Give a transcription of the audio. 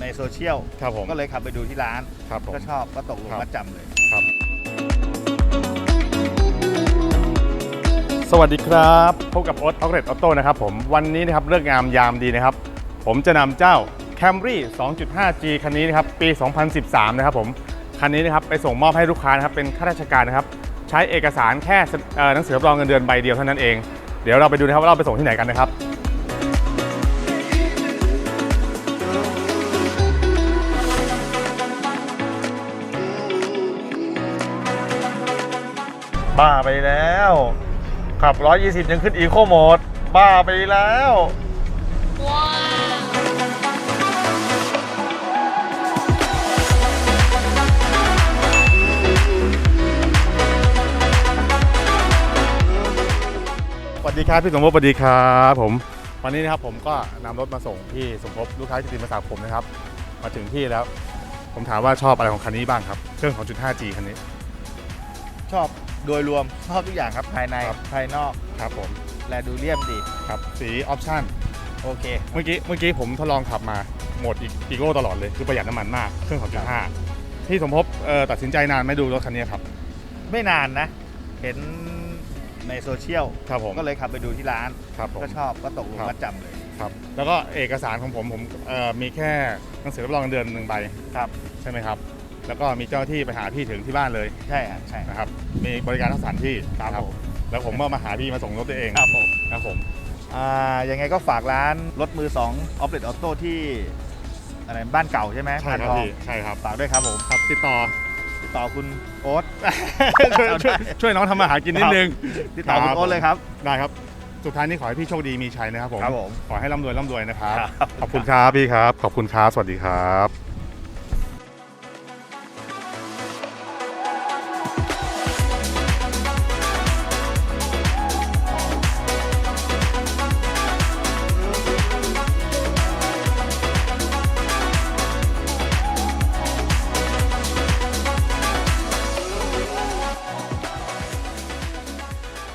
ในโซเชียลครับผมก็เลยขับไปดูที่ร้าน ครับผม ก็ชอบก็ตกลงครับมัดจำเลยสวัสดีครับพบกับโอ๊ตออเรตออโต้นะครับผมวันนี้นะครับเลิกงามยามดีนะครับ ผมจะนำเจ้า Camry 2.5G คันนี้นะครับปี 2013 นะครับผมคันนี้นะครับไปส่งมอบให้ลูกค้านะครับเป็นข้าราชการนะครับ ใช้เอกสารแค่เอ่อหนังสือรับรองเงินเดือนใบเดียวเท่านั้นเอง เดี๋ยวเราไปดูนะครับว่าเราไปส่งที่ไหนกันนะครับ บ้าไปแล้ว ขับ 120 ยังขึ้นอีโคโหมด บ้าไปแล้วสวัสดีครับพี่สมภพสวัสดีครับผมวันนี้นะครับผมก็นำรถมาส่งพี่สมภพลูกค้าจิติมาสาผมนะครับ มาถึงที่แล้ว ผมถามว่าชอบอะไรของคันนี้บ้างครับ เครื่อง 2.5G คันนี้ ชอบ โดยรวมชอบทุกอย่างครับภายในครับ ภายนอกครับผมและดูเรียมดีครับสีออปชั่นโอเค เมื่อกี้เมื่อกี้ผมทดลองขับมาโหมดอีกอีโก้ตลอดเลยคือประหยัดน้ำมันมากเครื่อง2.5พี่สมภพเอ่อตัดสินใจนานไหม่ดูรถคันนี้ครับไม่นานนะ เห็นในโซเชียลครับผมก็เลยขับไปดูที่ร้าน ครับผม ก็ชอบก็ตกลงครับ มัดจำเลย ครับแล้วก็เอกสารของผมผมเอ่อมีแค่หนังสือรับรองเงินเดือนหนึ่งใบครับ ใช่ไหมครับ แล้วก็มีเจ้าหน้าที่ไปหาพี่ถึงที่บ้านเลยใช่อะใช่นะครับ มีบริการทั้งสถานที่ครับนะผม แล้วผมก็มาหาพี่มาส่งรถตัวเองครับผมครับผม อ่ายังไงก็ฝากร้านรถมือ2ออฟเลตออโต้ที่อะไรบ้านเก่าใช่ไหมใช่ครับานทองพี่ใช่ครับฝากด้วยครับผมครับติดต่อ ติดต่อคุณโอ๊ต ช่วยช่วยช่วยน้องทำมาหากินนิดนึง ติดต่อคุณโอ๊ตเลยครับ ได้ครับ สุดท้ายนี้ขอให้พี่โชคดีมีชัยนะครับผม ครับผม ขอให้ร่ำรวยร่ำรวยนะครับครับขอบคุณครับพี่ครับ ขอบคุณครับ สวัสดีครับ